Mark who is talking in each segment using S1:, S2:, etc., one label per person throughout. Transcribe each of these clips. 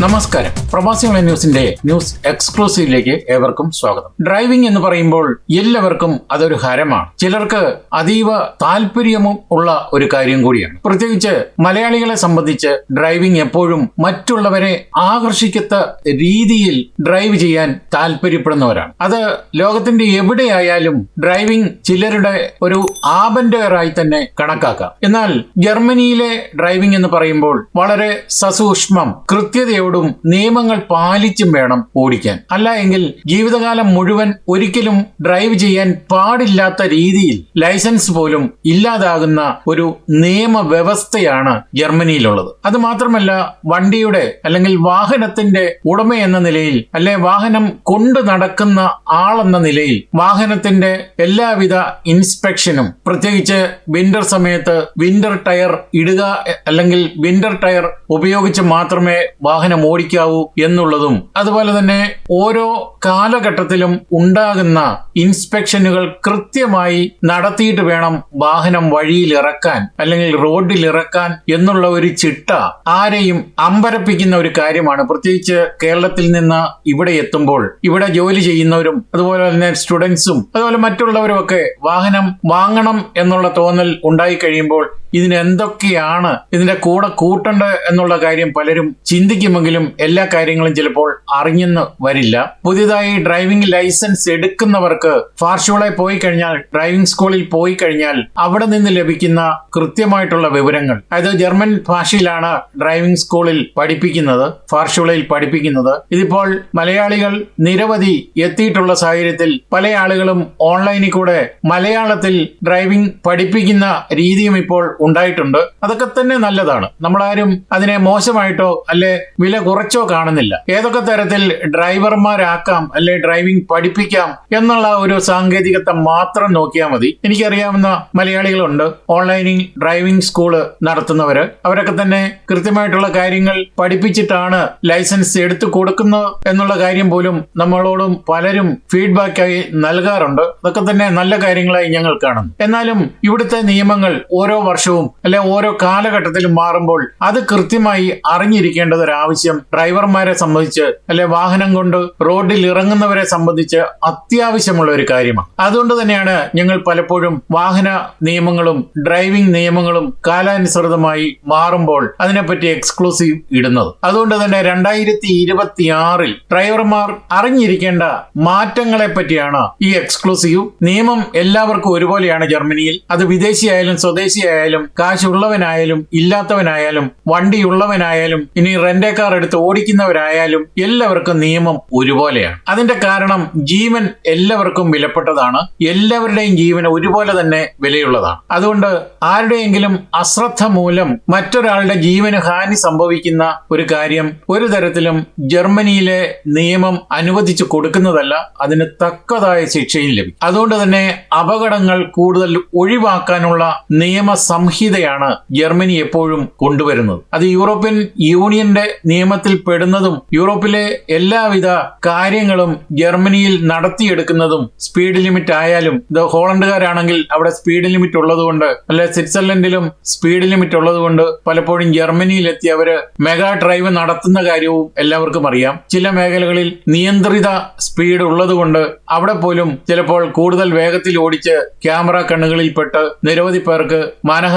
S1: നമസ്കാരം. പ്രവാസികളെ ന്യൂസിന്റെ ന്യൂസ് എക്സ്ക്ലൂസീവിലേക്ക് ഏവർക്കും സ്വാഗതം. ഡ്രൈവിംഗ് എന്ന് പറയുമ്പോൾ എല്ലാവർക്കും അതൊരു ഹരമാണ്. ചിലർക്ക് അതീവ താല്പര്യവും ഉള്ള ഒരു കാര്യം കൂടിയാണ്. പ്രത്യേകിച്ച് മലയാളികളെ സംബന്ധിച്ച് ഡ്രൈവിംഗ് എപ്പോഴും മറ്റുള്ളവരെ ആകർഷിക്കത്ത രീതിയിൽ ഡ്രൈവ് ചെയ്യാൻ താല്പര്യപ്പെടുന്നവരാണ് അത് ലോകത്തിന്റെ എവിടെയായാലും ഡ്രൈവിംഗ് ചിലരുടെ ഒരു ആബന്ററായി തന്നെ കണക്കാക്കാം. എന്നാൽ ജർമ്മനിയിലെ ഡ്രൈവിംഗ് എന്ന് പറയുമ്പോൾ വളരെ സസൂക്ഷ്മം കൃത്യതയോടും നിയമങ്ങൾ പാലിച്ചും വേണം ഓടിക്കാൻ. അല്ല എങ്കിൽ ജീവിതകാലം മുഴുവൻ ഒരിക്കലും ഡ്രൈവ് ചെയ്യാൻ പാടില്ലാത്ത രീതിയിൽ ലൈസൻസ് പോലും ഇല്ലാതാകുന്ന ഒരു നിയമവ്യവസ്ഥയാണ് ജർമ്മനിയിലുള്ളത്. അത് മാത്രമല്ല വണ്ടിയുടെ അല്ലെങ്കിൽ വാഹനത്തിന്റെ ഉടമ എന്ന നിലയിൽ അല്ലെ വാഹനം കൊണ്ടു നടക്കുന്ന ആളെന്ന നിലയിൽ വാഹനത്തിന്റെ എല്ലാവിധ ഇൻസ്പെക്ഷനും പ്രത്യേകിച്ച് വിന്റർ സമയത്ത് വിന്റർ ടയർ ഇടുക അല്ലെങ്കിൽ വിന്റർ ടയർ ഉപയോഗിച്ച് മാത്രമേ വാഹനം ഓടിക്കാവൂ എന്നുള്ളതും അതുപോലെ തന്നെ ഓരോ കാലഘട്ടത്തിലും ഉണ്ടാകുന്ന ഇൻസ്പെക്ഷനുകൾ കൃത്യമായി നടത്തിയിട്ട് വേണം വാഹനം വഴിയിൽ ഇറക്കാൻ അല്ലെങ്കിൽ റോഡിൽ ഇറക്കാൻ എന്നുള്ള ഒരു ചിട്ട ആരെയും അമ്പരപ്പിക്കുന്ന ഒരു കാര്യമാണ്. പ്രത്യേകിച്ച് കേരളത്തിൽ നിന്ന് ഇവിടെ എത്തുമ്പോൾ ഇവിടെ ജോലി ചെയ്യുന്നവരും അതുപോലെ തന്നെ സ്റ്റുഡൻസും അതുപോലെ മറ്റുള്ളവരും ഒക്കെ വാഹനം വാങ്ങണം എന്നുള്ള തോന്നൽ ഉണ്ടായി കഴിയുമ്പോൾ ഇതിന് എന്തൊക്കെയാണ് ഇതിന്റെ കൂടെ കൂട്ടേണ്ടത് എന്നുള്ള കാര്യം പലരും ചിന്തിക്കുമെങ്കിലും എല്ലാ കാര്യങ്ങളും ചിലപ്പോൾ അറിഞ്ഞെന്ന് വരില്ല. പുതിയതായി ഡ്രൈവിംഗ് ലൈസൻസ് എടുക്കുന്നവർക്ക് ഫാർഷോളെ പോയി കഴിഞ്ഞാൽ ഡ്രൈവിംഗ് സ്കൂളിൽ പോയി കഴിഞ്ഞാൽ അവിടെ നിന്ന് ലഭിക്കുന്ന കൃത്യമായിട്ടുള്ള വിവരങ്ങൾ. അതായത് ജർമ്മൻ ഭാഷയിലാണ് ഡ്രൈവിംഗ് സ്കൂളിൽ പഠിപ്പിക്കുന്നത് ഫാർഷോളയിൽ പഠിപ്പിക്കുന്നത്. ഇതിപ്പോൾ മലയാളികൾ നിരവധി എത്തിയിട്ടുള്ള സാഹചര്യത്തിൽ പല ആളുകളും ഓൺലൈനിൽ കൂടെ മലയാളത്തിൽ ഡ്രൈവിംഗ് പഠിപ്പിക്കുന്ന രീതിയും ഇപ്പോൾ ഉണ്ടായിട്ടുണ്ട്. അതൊക്കെ തന്നെ നല്ലതാണ്. നമ്മളാരും അതിനെ മോശമായിട്ടോ അല്ലെ വില കുറച്ചോ കാണുന്നില്ല. ഏതൊക്കെ തരത്തിൽ ഡ്രൈവർമാരാക്കാം അല്ലെ ഡ്രൈവിംഗ് പഠിപ്പിക്കാം എന്നുള്ള ഒരു സാങ്കേതികത മാത്രം നോക്കിയാൽ മതി. എനിക്കറിയാവുന്ന മലയാളികളുണ്ട്. ഓൺലൈനിൽ ഡ്രൈവിംഗ് സ്കൂൾ നടത്തുന്നവര്. അവരൊക്കെ തന്നെ കൃത്യമായിട്ടുള്ള കാര്യങ്ങൾ പഠിപ്പിച്ചിട്ടാണ് ലൈസൻസ് എടുത്തു കൊടുക്കുന്നത് എന്നുള്ള കാര്യം പോലും നമ്മളോടും പലരും ഫീഡ്ബാക്കായി നൽകാറുണ്ട്. അതൊക്കെ തന്നെ നല്ല കാര്യങ്ങളായി ഞങ്ങൾ കാണുന്നു. എന്നാലും ഇവിടുത്തെ നിയമങ്ങൾ ഓരോ വർഷവും അല്ലെ ഓരോ കാലഘട്ടത്തിലും മാറുമ്പോൾ അത് കൃത്യമായി അറിഞ്ഞിരിക്കേണ്ടത് ഒരു ആവശ്യം. ഡ്രൈവർമാരെ സംബന്ധിച്ച് അല്ലെ വാഹനം കൊണ്ട് റോഡിൽ ഇറങ്ങുന്നവരെ സംബന്ധിച്ച് അത്യാവശ്യമുള്ള ഒരു കാര്യമാണ്. അതുകൊണ്ട് തന്നെയാണ് ഞങ്ങൾ പലപ്പോഴും വാഹന നിയമങ്ങളും ഡ്രൈവിംഗ് നിയമങ്ങളും കാലാനുസൃതമായി മാറുമ്പോൾ അതിനെപ്പറ്റി എക്സ്ക്ലൂസീവ് ഇടുന്നത്. അതുകൊണ്ട് തന്നെ രണ്ടായിരത്തി ഇരുപത്തി ആറിൽ ഡ്രൈവർമാർ അറിഞ്ഞിരിക്കേണ്ട മാറ്റങ്ങളെ പറ്റിയാണ് ഈ എക്സ്ക്ലൂസീവ്. നിയമം എല്ലാവർക്കും ഒരുപോലെയാണ് ജർമ്മനിയിൽ. അത് വിദേശിയായാലും സ്വദേശിയായാലും കാശുള്ളവനായാലും ഇല്ലാത്തവനായാലും വണ്ടിയുള്ളവനായാലും ഇനി റെന്റേ കാർ എടുത്ത് ഓടിക്കുന്നവരായാലും എല്ലാവർക്കും നിയമം ഒരുപോലെയാണ്. അതിന്റെ കാരണം ജീവൻ എല്ലാവർക്കും വിലപ്പെട്ടതാണ്. എല്ലാവരുടെയും ജീവന് ഒരുപോലെ തന്നെ വിലയുള്ളതാണ്. അതുകൊണ്ട് ആരുടെയെങ്കിലും അശ്രദ്ധ മൂലം മറ്റൊരാളുടെ ജീവന് ഹാനി സംഭവിക്കുന്ന ഒരു കാര്യം ഒരു തരത്തിലും ജർമ്മനിയിലെ നിയമം അനുവദിച്ചു കൊടുക്കുന്നതല്ല അതിന് തക്കതായ ശിക്ഷയും ലഭിക്കും. അതുകൊണ്ട് തന്നെ അപകടങ്ങൾ കൂടുതൽ ഒഴിവാക്കാനുള്ള നിയമ സംഹിതയാണ് ജർമ്മനി എപ്പോഴും കൊണ്ടുവരുന്നത്. അത് യൂറോപ്യൻ യൂണിയന്റെ നിയമത്തിൽ പെടുന്നതും യൂറോപ്പിലെ എല്ലാവിധ കാര്യങ്ങളും ജർമ്മനിയിൽ നടത്തിയെടുക്കുന്നതും സ്പീഡ് ലിമിറ്റ് ആയാലും ഇത് ഹോളണ്ടുകാരാണെങ്കിൽ അവിടെ സ്പീഡ് ലിമിറ്റ് ഉള്ളതുകൊണ്ട് അല്ലെ സ്വിറ്റ്സർലൻഡിലും സ്പീഡ് ലിമിറ്റ് ഉള്ളതുകൊണ്ട് പലപ്പോഴും ജർമ്മനിയിൽ എത്തി അവർ മെഗാ ഡ്രൈവ് നടത്തുന്ന കാര്യവും എല്ലാവർക്കും അറിയാം. ചില മേഖലകളിൽ നിയന്ത്രിത സ്പീഡ് ഉള്ളതുകൊണ്ട് അവിടെ പോലും ചിലപ്പോൾ കൂടുതൽ വേഗത്തിൽ ഓടിച്ച് ക്യാമറ കണ്ണുകളിൽപ്പെട്ട് നിരവധി പേർക്ക്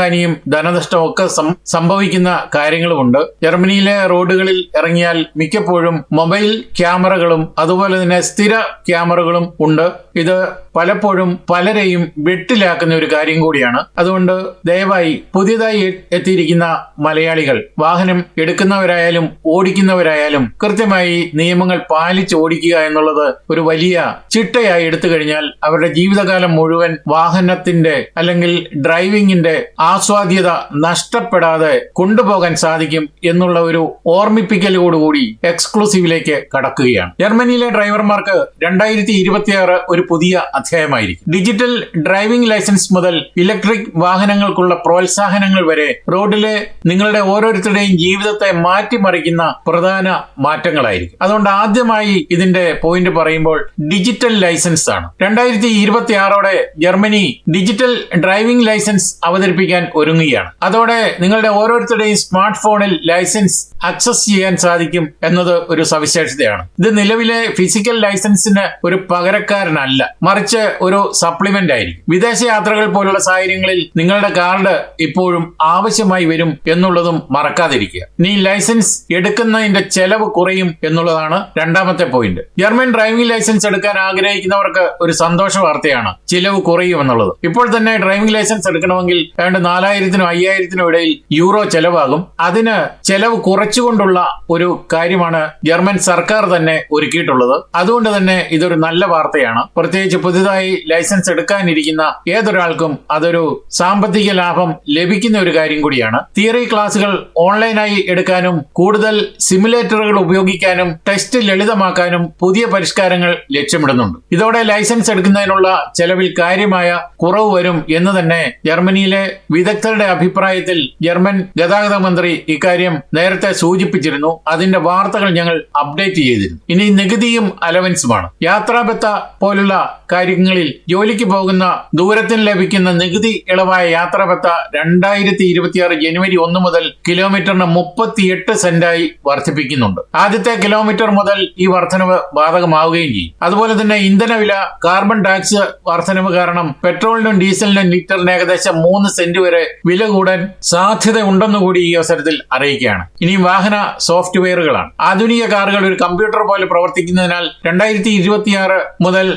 S1: മാനഹാനിയും ധനനഷ്ടവും ഒക്കെ സംഭവിക്കുന്ന കാര്യങ്ങളുമുണ്ട്. ജർമ്മനിയിലെ റോഡുകളിൽ ഇറങ്ങിയാൽ മിക്കപ്പോഴും മൊബൈൽ ക്യാമറകളും അതുപോലെ തന്നെ സ്ഥിര ക്യാമറകളും ഉണ്ട്. ഇത് പലപ്പോഴും പലരെയും വെട്ടിലാക്കുന്ന ഒരു കാര്യം കൂടിയാണ്. അതുകൊണ്ട് ദയവായി പുതിയതായി എത്തിയിരിക്കുന്ന മലയാളികൾ വാഹനം എടുക്കുന്നവരായാലും ഓടിക്കുന്നവരായാലും കൃത്യമായി നിയമങ്ങൾ പാലിച്ച് ഓടിക്കുക എന്നുള്ളത് ഒരു വലിയ ചിട്ടയായി എടുത്തു കഴിഞ്ഞാൽ അവരുടെ ജീവിതകാലം മുഴുവൻ വാഹനത്തിന്റെ അല്ലെങ്കിൽ ഡ്രൈവിംഗിന്റെ ആസ്വാദ്യത നഷ്ടപ്പെടാതെ കൊണ്ടുപോകാൻ സാധിക്കും എന്നുള്ള ഒരു ഓർമ്മിപ്പിക്കലോടുകൂടി എക്സ്ക്ലൂസീവിലേക്ക് കടക്കുകയാണ്. ജർമ്മനിയിലെ ഡ്രൈവർമാർക്ക് രണ്ടായിരത്തി ഒരു പുതിയ അധ്യായമായിരിക്കും. ഡിജിറ്റൽ ഡ്രൈവിംഗ് ലൈസൻസ് മുതൽ ഇലക്ട്രിക് വാഹനങ്ങൾക്കുള്ള പ്രോത്സാഹനങ്ങൾ വരെ റോഡിലെ നിങ്ങളുടെ ഓരോരുത്തരുടെയും ജീവിതത്തെ മാറ്റിമറിക്കുന്ന പ്രധാന മാറ്റങ്ങളായിരിക്കും. അതുകൊണ്ട് ആദ്യമായി ഇതിന്റെ പോയിന്റ് പറയുമ്പോൾ ഡിജിറ്റൽ ലൈസൻസ് ആണ്. രണ്ടായിരത്തി ഇരുപത്തി ആറോടെ ജർമ്മനി ഡിജിറ്റൽ ഡ്രൈവിംഗ് ലൈസൻസ് അവതരിപ്പിക്കാൻ ഒരുങ്ങുകയാണ്. അതോടെ നിങ്ങളുടെ ഓരോരുത്തരുടെയും സ്മാർട്ട് ഫോണിൽ ലൈസൻസ് അക്സസ് ചെയ്യാൻ സാധിക്കും എന്നത് ഒരു സവിശേഷതയാണ്. ഇത് നിലവിലെ ഫിസിക്കൽ ലൈസൻസിന് ഒരു പകരക്കാരനല്ല. മറിച്ച് ഒരു സപ്ലിമെന്റ് ആയിരിക്കും. വിദേശ യാത്രകൾ പോലുള്ള സാഹചര്യങ്ങളിൽ നിങ്ങളുടെ കാർഡ് ഇപ്പോഴും ആവശ്യമായി വരും എന്നുള്ളതും മറക്കാതിരിക്കുക. നീ ലൈസൻസ് എടുക്കുന്നതിന്റെ ചെലവ് കുറയും എന്നുള്ളതാണ് രണ്ടാമത്തെ പോയിന്റ് ജർമ്മൻ ഡ്രൈവിംഗ് ലൈസൻസ് എടുക്കാൻ ആഗ്രഹിക്കുന്നവർക്ക് ഒരു സന്തോഷ വാർത്തയാണ്. ചിലവ് കുറയും എന്നുള്ളത്. ഇപ്പോൾ തന്നെ ഡ്രൈവിംഗ് ലൈസൻസ് എടുക്കണമെങ്കിൽ ഏതാണ്ട് നാലായിരത്തിനും അയ്യായിരത്തിനും ഇടയിൽ യൂറോ ചെലവാകും. അതിന് ചെലവ് കുറച്ചുകൊണ്ടുള്ള ഒരു കാര്യമാണ് ജർമ്മൻ സർക്കാർ തന്നെ ഒരുക്കിയിട്ടുള്ളത്. അതുകൊണ്ട് തന്നെ ഇതൊരു നല്ല വാർത്തയാണ്. പ്രത്യേകിച്ച് പുതുതായി ലൈസൻസ് എടുക്കാനിരിക്കുന്ന ഏതൊരാൾക്കും അതൊരു സാമ്പത്തിക ലാഭം ലഭിക്കുന്ന ഒരു കാര്യം കൂടിയാണ്. തിയറി ക്ലാസുകൾ ഓൺലൈനായി എടുക്കാനും കൂടുതൽ സിമുലേറ്ററുകൾ ഉപയോഗിക്കാനും ടെസ്റ്റ് ലളിതമാക്കാനും പുതിയ പരിഷ്കാരങ്ങൾ ലക്ഷ്യമിടുന്നുണ്ട്. ഇതോടെ ലൈസൻസ് എടുക്കുന്നതിനുള്ള ചെലവിൽ കാര്യമായ കുറവ് വരും എന്ന് തന്നെ ജർമ്മനിയിലെ വിദഗ്ധരുടെ അഭിപ്രായത്തിൽ ജർമ്മൻ ഗതാഗത മന്ത്രി ഇക്കാര്യം നേരത്തെ സൂചിപ്പിച്ചിരുന്നു. അതിന്റെ വാർത്തകൾ ഞങ്ങൾ അപ്ഡേറ്റ് ചെയ്തിരുന്നു. ഇനി നികുതിയും അലവൻസുമാണ്. യാത്രാബത്ത പോലുള്ള കാര്യങ്ങളിൽ ജോലിക്ക് പോകുന്ന ദൂരത്തിന് ലഭിക്കുന്ന നികുതി ഇളവായ യാത്രാപത്ത രണ്ടായിരത്തി ഇരുപത്തിയാറ് ജനുവരി ഒന്ന് മുതൽ കിലോമീറ്ററിന് മുപ്പത്തിയെട്ട് സെന്റായി വർദ്ധിപ്പിക്കുന്നുണ്ട്. ആദ്യത്തെ കിലോമീറ്റർ മുതൽ ഈ വർധനവ് ബാധകമാവുകയും ചെയ്യും. അതുപോലെ തന്നെ ഇന്ധനവില കാർബൺ ടാക്സ് വർധനവ് കാരണം പെട്രോളിനും ഡീസലിനും ലിറ്ററിന് ഏകദേശം മൂന്ന് സെന്റ് വരെ വില കൂടാൻ സാധ്യത ഉണ്ടെന്ന് കൂടി ഈ അവസരത്തിൽ അറിയിക്കുകയാണ്. ഇനി വാഹന സോഫ്റ്റ്വെയറുകളാണ്. ആധുനിക കാറുകൾ ഒരു കമ്പ്യൂട്ടർ പോലെ പ്രവർത്തിക്കുന്നതിനാൽ രണ്ടായിരത്തി മുതൽ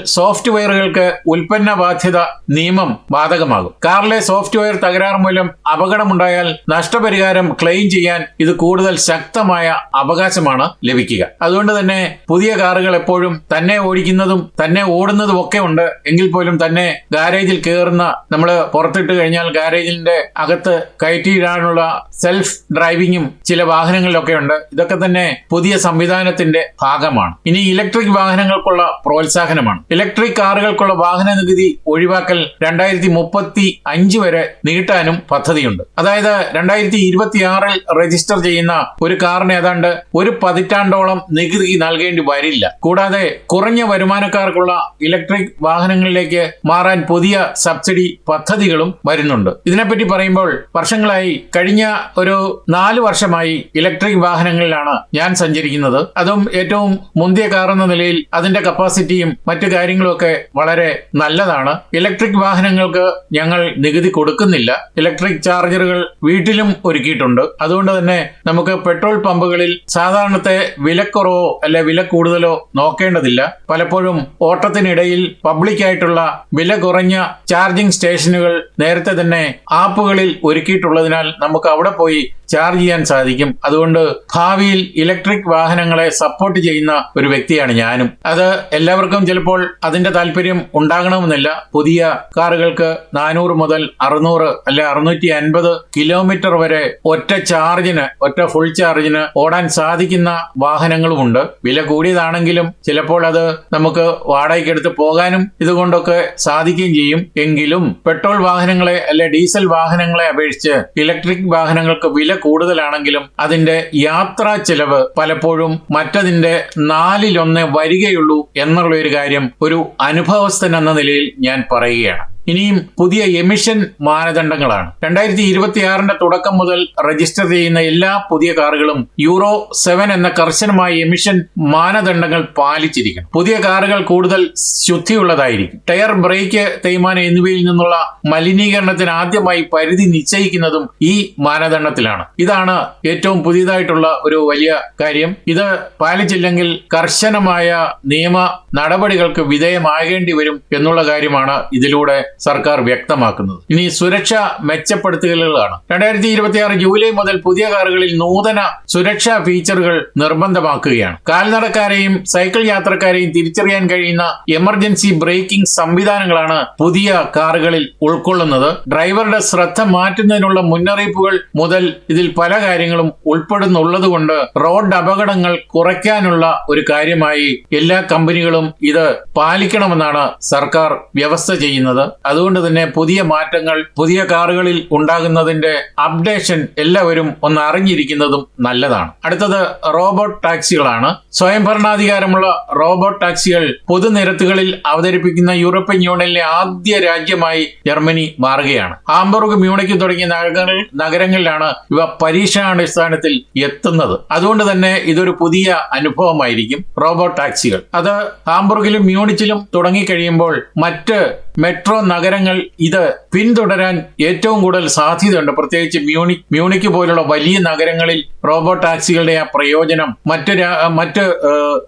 S1: സോഫ്റ്റ്വെയറുകൾക്ക് ഉൽപ്പന്ന ബാധ്യത നിയമം ബാധകമാകും. കാറിലെ സോഫ്റ്റ്വെയർ തകരാർ മൂലം അപകടമുണ്ടായാൽ നഷ്ടപരിഹാരം ക്ലെയിം ചെയ്യാൻ ഇത് കൂടുതൽ ശക്തമായ അവകാശമാണ് ലഭിക്കുക. അതുകൊണ്ട് തന്നെ പുതിയ കാറുകൾ എപ്പോഴും തന്നെ ഓടിക്കുന്നതും തന്നെ ഓടുന്നതും ഒക്കെ ഉണ്ട്. എങ്കിൽ പോലും തന്നെ ഗാരേജിൽ കയറുന്ന നമ്മൾ പുറത്തിട്ട് കഴിഞ്ഞാൽ ഗാരേജിന്റെ അകത്ത് കയറ്റിയിടാനുള്ള സെൽഫ് ഡ്രൈവിംഗും ചില വാഹനങ്ങളിലൊക്കെ ഉണ്ട്. ഇതൊക്കെ തന്നെ പുതിയ സംവിധാനത്തിന്റെ ഭാഗമാണ്. ഇനി ഇലക്ട്രിക് വാഹനങ്ങൾക്കുള്ള പ്രോത്സാഹനമാണ്. ഇലക്ട്രിക് കാറുകൾക്കുള്ള വാഹന നികുതി ഒഴിവാക്കൽ രണ്ടായിരത്തി മുപ്പത്തി അഞ്ച് വരെ നീട്ടാനും പദ്ധതിയുണ്ട്. അതായത് രണ്ടായിരത്തി ഇരുപത്തിയാറിൽ രജിസ്റ്റർ ചെയ്യുന്ന ഒരു കാറിന് ഏതാണ്ട് ഒരു പതിറ്റാണ്ടോളം നികുതി നൽകേണ്ടി വരില്ല. കൂടാതെ കുറഞ്ഞ വരുമാനക്കാർക്കുള്ള ഇലക്ട്രിക് വാഹനങ്ങളിലേക്ക് മാറാൻ പുതിയ സബ്സിഡി പദ്ധതികളും വരുന്നുണ്ട്. ഇതിനെപ്പറ്റി പറയുമ്പോൾ വർഷങ്ങളായി കഴിഞ്ഞ ഒരു നാല് വർഷമായി ഇലക്ട്രിക് വാഹനങ്ങളിലാണ് ഞാൻ സഞ്ചരിക്കുന്നത്. അതും ഏറ്റവും മുന്തിയ കാർ എന്ന നിലയിൽ അതിന്റെ കപ്പാസിറ്റിയും മറ്റു കാര്യങ്ങളും ഒക്കെ വളരെ നല്ലതാണ്. ഇലക്ട്രിക് വാഹനങ്ങൾക്ക് ഞങ്ങൾ നികുതി കൊടുക്കുന്നില്ല. ഇലക്ട്രിക് ചാർജറുകൾ വീട്ടിലും ഒരുക്കിയിട്ടുണ്ട്. അതുകൊണ്ട് തന്നെ നമുക്ക് പെട്രോൾ പമ്പുകളിൽ സാധാരണത്തെ വിലക്കുറവോ അല്ലെ വില കൂടുതലോ നോക്കേണ്ടതില്ല. പലപ്പോഴും ഓട്ടത്തിനിടയിൽ പബ്ലിക്കായിട്ടുള്ള വില കുറഞ്ഞ ചാർജിംഗ് സ്റ്റേഷനുകൾ നേരത്തെ തന്നെ ആപ്പുകളിൽ ഒരുക്കിയിട്ടുള്ളതിനാൽ നമുക്ക് അവിടെ പോയി ചാർജ് ചെയ്യാൻ സാധിക്കും. അതുകൊണ്ട് ഭാവിയിൽ ഇലക്ട്രിക് വാഹനങ്ങളെ സപ്പോർട്ട് ചെയ്യുന്ന ഒരു വ്യക്തിയാണ് ഞാനും. അത് എല്ലാവർക്കും ചിലപ്പോൾ അതിന്റെ താല്പര്യം ഉണ്ടാകണമെന്നില്ല. പുതിയ കാറുകൾക്ക് നാനൂറ് മുതൽ അറുന്നൂറ് അല്ലെ അറുന്നൂറ്റി അൻപത് കിലോമീറ്റർ വരെ ഒറ്റ ചാർജിന് ഒറ്റ ഫുൾ ചാർജിന് ഓടാൻ സാധിക്കുന്ന വാഹനങ്ങളുമുണ്ട്. വില കൂടിയതാണെങ്കിലും ചിലപ്പോൾ അത് നമുക്ക് വാടകയ്ക്കെടുത്ത് പോകാനും ഇതുകൊണ്ടൊക്കെ സാധിക്കുകയും ചെയ്യും. എങ്കിലും പെട്രോൾ വാഹനങ്ങളെ അല്ലെ ഡീസൽ വാഹനങ്ങളെ അപേക്ഷിച്ച് ഇലക്ട്രിക് വാഹനങ്ങൾക്ക് വില കൂടുതലാണെങ്കിലും അതിന്റെ യാത്രാ ചെലവ് പലപ്പോഴും മറ്റതിന്റെ നാലിലൊന്ന് വരികയുള്ളൂ എന്നുള്ള ഒരു കാര്യം ഒരു അനുഭവസ്ഥൻ എന്ന നിലയിൽ ഞാൻ പറയുകയാണ്. ഇനിയും പുതിയ എമിഷൻ മാനദണ്ഡങ്ങളാണ്. രണ്ടായിരത്തി ഇരുപത്തിയാറിന്റെ തുടക്കം മുതൽ രജിസ്റ്റർ ചെയ്യുന്ന എല്ലാ പുതിയ കാറുകളും യൂറോ സെവൻ എന്ന കർശനമായ എമിഷൻ മാനദണ്ഡങ്ങൾ പാലിച്ചിരിക്കണം. പുതിയ കാറുകൾ കൂടുതൽ ശുദ്ധിയുള്ളതായിരിക്കും. ടയർ ബ്രേക്ക് തേയ്മാനം എന്നിവയിൽ നിന്നുള്ള മലിനീകരണത്തിന് ആദ്യമായി പരിധി നിശ്ചയിക്കുന്നതും ഈ മാനദണ്ഡത്തിലാണ്. ഇതാണ് ഏറ്റവും പുതിയതായിട്ടുള്ള ഒരു വലിയ കാര്യം. ഇത് പാലിച്ചില്ലെങ്കിൽ കർശനമായ നിയമ നടപടികൾക്ക് വിധേയമാകേണ്ടി വരും എന്നുള്ള കാര്യമാണ് ഇതിലൂടെ സർക്കാർ വ്യക്തമാക്കുന്നത്. ഇനി സുരക്ഷ മെച്ചപ്പെടുത്തലുകളാണ്. രണ്ടായിരത്തി ഇരുപത്തിയാറ് ജൂലൈ മുതൽ പുതിയ കാറുകളിൽ നൂതന സുരക്ഷാ ഫീച്ചറുകൾ നിർബന്ധമാക്കുകയാണ്. കാൽനടക്കാരെയും സൈക്കിൾ യാത്രക്കാരെയും തിരിച്ചറിയാൻ കഴിയുന്ന എമർജൻസി ബ്രേക്കിംഗ് സംവിധാനങ്ങളാണ് പുതിയ കാറുകളിൽ ഉൾക്കൊള്ളുന്നത്. ഡ്രൈവറുടെ ശ്രദ്ധ മാറ്റുന്നതിനുള്ള മുന്നറിയിപ്പുകൾ മുതൽ ഇതിൽ പല കാര്യങ്ങളും ഉൾപ്പെടുന്നുള്ളത് കൊണ്ട് റോഡ് അപകടങ്ങൾ കുറയ്ക്കാനുള്ള ഒരു കാര്യമായി എല്ലാ കമ്പനികളും ഇത് പാലിക്കണമെന്നാണ് സർക്കാർ വ്യവസ്ഥ ചെയ്യുന്നത്. അതുകൊണ്ട് തന്നെ പുതിയ മാറ്റങ്ങൾ പുതിയ കാറുകളിൽ ഉണ്ടാകുന്നതിന്റെ അപ്ഡേഷൻ എല്ലാവരും ഒന്ന് അറിഞ്ഞിരിക്കുന്നതും നല്ലതാണ്. അടുത്തത് റോബോട്ട് ടാക്സികളാണ്. സ്വയംഭരണാധികാരമുള്ള റോബോട്ട് ടാക്സികൾ പൊതുനിരത്തുകളിൽ അവതരിപ്പിക്കുന്ന യൂറോപ്യൻ യൂണിയനിലെ ആദ്യ രാജ്യമായി ജർമ്മനി മാറുകയാണ്. ഹാംബർഗ് മ്യൂണിക്ക് തുടങ്ങിയ നഗരങ്ങൾ നഗരങ്ങളിലാണ് ഇവ പരീക്ഷണാടിസ്ഥാനത്തിൽ എത്തുന്നത്. അതുകൊണ്ട് തന്നെ ഇതൊരു പുതിയ അനുഭവമായിരിക്കും റോബോട്ട് ടാക്സികൾ. അത് ഹാംബർഗിലും മ്യൂണിച്ചിലും തുടങ്ങിക്കഴിയുമ്പോൾ മറ്റ് മെട്രോ നഗരങ്ങൾ ഇത് പിന്തുടരാൻ ഏറ്റവും കൂടുതൽ സാധ്യതയുണ്ട്. പ്രത്യേകിച്ച് മ്യൂണിക് മ്യൂണിക് പോലുള്ള വലിയ നഗരങ്ങളിൽ റോബോട്ട് ടാക്സികളുടെ ആ പ്രയോജനം മറ്റ് മറ്റ്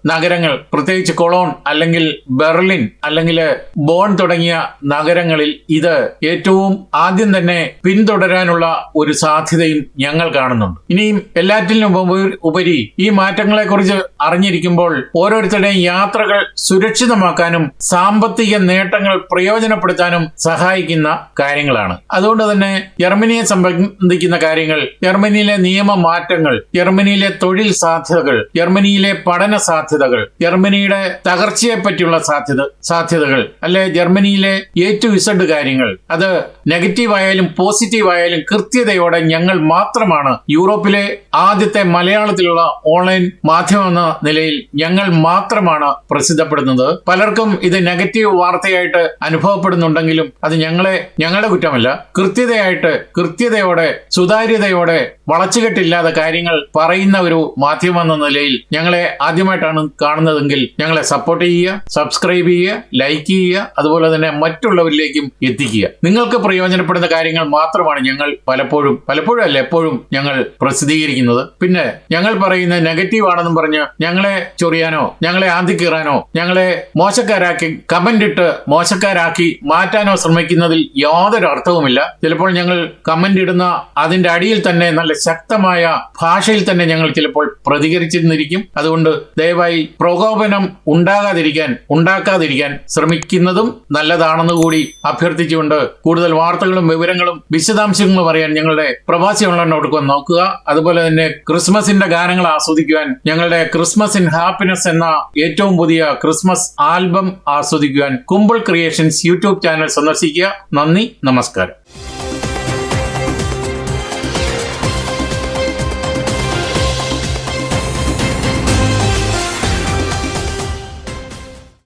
S1: നഗരങ്ങൾ പ്രത്യേകിച്ച് കൊളോൺ അല്ലെങ്കിൽ ബെർലിൻ അല്ലെങ്കിൽ ബോൺ തുടങ്ങിയ നഗരങ്ങളിൽ ഇത് ഏറ്റവും ആദ്യം തന്നെ പിന്തുടരാനുള്ള ഒരു സാധ്യതയും ഞങ്ങൾ കാണുന്നുണ്ട്. ഇനിയും എല്ലാറ്റിലും ഉപരി ഈ മാറ്റങ്ങളെക്കുറിച്ച് അറിഞ്ഞിരിക്കുമ്പോൾ ഓരോരുത്തരുടെയും യാത്രകൾ സുരക്ഷിതമാക്കാനും സാമ്പത്തിക നേട്ടങ്ങൾ പ്രയോജനപ്പെടുത്താനും സഹായിക്കുന്ന കാര്യങ്ങളാണ്. അതുകൊണ്ട് തന്നെ ജർമ്മനിയെ സംബന്ധിക്കുന്ന കാര്യങ്ങൾ ജർമ്മനിയിലെ നിയമ മാറ്റങ്ങൾ ജർമ്മനിയിലെ തൊഴിൽ സാധ്യതകൾ ജർമ്മനിയിലെ പഠന സാധ്യതകൾ ജർമ്മനിയുടെ തകർച്ചയെ പറ്റിയുള്ള സാധ്യത സാധ്യതകൾ അല്ലെ ജർമ്മനിയിലെ എ ടു ഇസഡ് കാര്യങ്ങൾ. അത് നെഗറ്റീവ് ആയാലും പോസിറ്റീവ് ആയാലും കൃത്യതയോടെ ഞങ്ങൾ മാത്രമാണ് യൂറോപ്പിലെ ആദ്യത്തെ മലയാളത്തിലുള്ള ഓൺലൈൻ മാധ്യമം എന്ന നിലയിൽ ഞങ്ങൾ മാത്രമാണ് പ്രസിദ്ധപ്പെടുന്നത്. പലർക്കും ഇത് നെഗറ്റീവ് വാർത്തയായിട്ട് അനുഭവപ്പെടുന്നുണ്ടെങ്കിലും അത് ഞങ്ങളെ ഞങ്ങളുടെ കുറ്റമല്ല. കൃത്യതയായിട്ട് കൃത്യതയോടെ സുതാര്യതയോടെ വളച്ചുകെട്ടില്ലാതെ കാര്യങ്ങൾ പറയുന്ന ഒരു മാധ്യമം എന്ന നിലയിൽ ഞങ്ങളെ ആദ്യമായിട്ടാണ് കാണുന്നതെങ്കിൽ ഞങ്ങളെ സപ്പോർട്ട് ചെയ്യുക സബ്സ്ക്രൈബ് ചെയ്യുക ലൈക്ക് ചെയ്യുക അതുപോലെ തന്നെ മറ്റുള്ളവരിലേക്കും എത്തിക്കുക. നിങ്ങൾക്ക് പ്രയോജനപ്പെടുന്ന കാര്യങ്ങൾ മാത്രമാണ് ഞങ്ങൾ പലപ്പോഴും പലപ്പോഴും അല്ല എപ്പോഴും ഞങ്ങൾ പ്രസിദ്ധീകരിക്കുന്നത്. പിന്നെ ഞങ്ങൾ പറയുന്ന നെഗറ്റീവ് ആണെന്നും പറഞ്ഞ് ഞങ്ങളെ ചൊറിയാനോ ഞങ്ങളെ ആന്തിക്കീറാനോ ഞങ്ങളെ മോശക്കാരാക്കി കമന്റ് ഇട്ട് മോശക്കാരാക്കി മാറ്റാനോ ശ്രമിക്കുന്നതിൽ യാതൊരു അർത്ഥവുമില്ല. ചിലപ്പോൾ ഞങ്ങൾ കമന്റ് ഇടുന്ന അതിന്റെ അടിയിൽ തന്നെ നല്ല ശക്തമായ ഭാഷയിൽ തന്നെ ഞങ്ങൾ ചിലപ്പോൾ പ്രതികരിച്ചിരുന്നിരിക്കും. അതുകൊണ്ട് ദയവായി പ്രകോപനം ഉണ്ടാകാതിരിക്കാൻ ഉണ്ടാക്കാതിരിക്കാൻ ശ്രമിക്കുന്നതും നല്ലതാണെന്ന് കൂടി അഭ്യർത്ഥിച്ചുകൊണ്ട് കൂടുതൽ വാർത്തകളും വിവരങ്ങളും വിശദാംശങ്ങളും അറിയാൻ ഞങ്ങളുടെ പ്രവാസി ഓൺലൈൻ നോക്കുക. അതുപോലെ തന്നെ ക്രിസ്മസിന്റെ ഗാനങ്ങൾ ആസ്വദിക്കുവാൻ ഞങ്ങളുടെ ക്രിസ്മസ് ഇൻ ഹാപ്പിനെസ് എന്ന ഏറ്റവും പുതിയ ക്രിസ്മസ് ആൽബം ആസ്വദിക്കുവാൻ കുമ്പിൾ ക്രിയേഷൻസ് യൂട്യൂബ് ചാനൽ സന്ദർശിക്കുക നന്ദി നമസ്കാരം